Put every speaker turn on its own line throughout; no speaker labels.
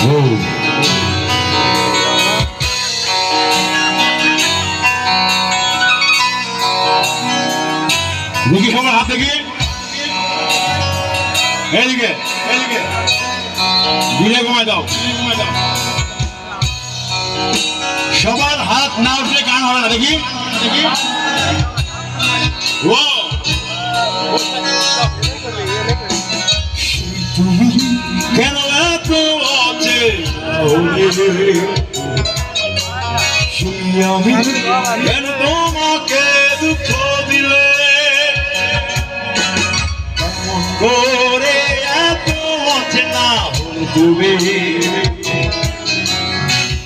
দেখি সবার হাত দেখি। এদিকে এদিকে। দিলে কমায় দাও। কমায় দাও সবার হাত না উঠলে গান হবে না, দেখি। দেখি। ও। আমি কেন তোমাকে করে তুমি?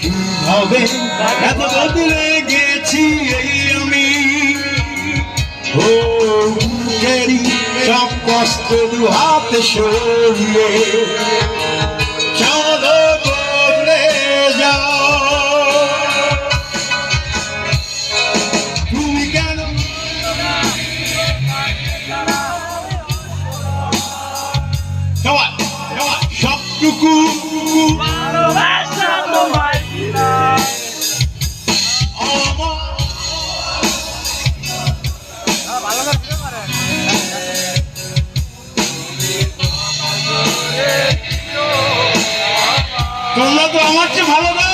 কীভাবে এত গেছি এই আমি? ও বুকেরই সব কষ্ট দু হাতে সরিয়ে তোমরা তো আমার চেয়ে ভালো না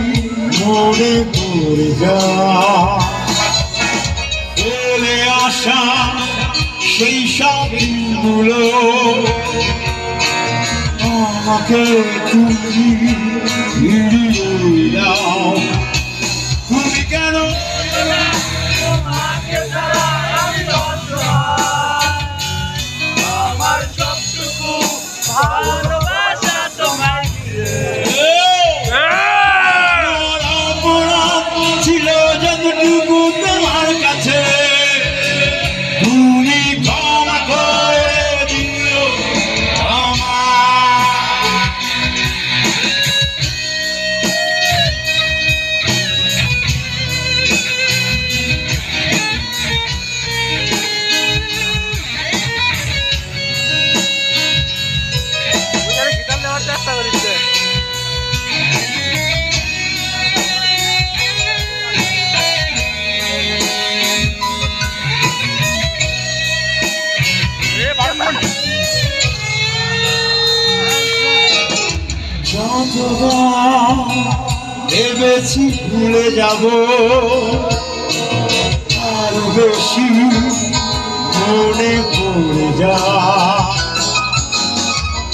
মনে পড়ে যা। বলে আসা সেই সব আমাকে তুমি দাও তুমি কেন
আমার সবটুকু ভালোবাসা
ভেবেছি ভুলে যাব। আর বেশি মনে পড়ে যা।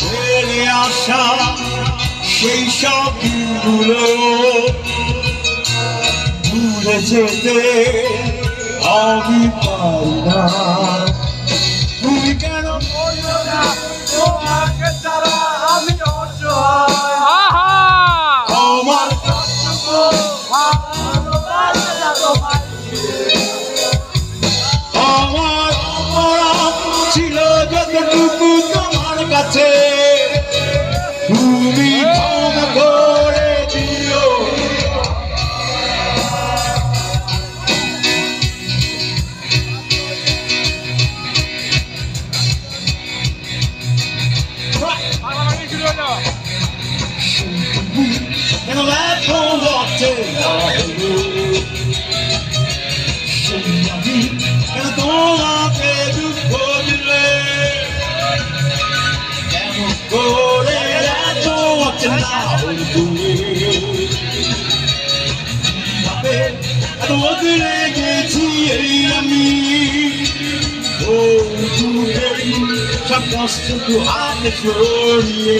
ফেলে আসা সেই সব দিনগুলো ভুলে যেতে আমি পারি না। তুমি কেন বলছো না?
তোমাকে
বদলে গেছি এই আমি ও তুমি সব কষ্ট দু হাতে ছড়িয়ে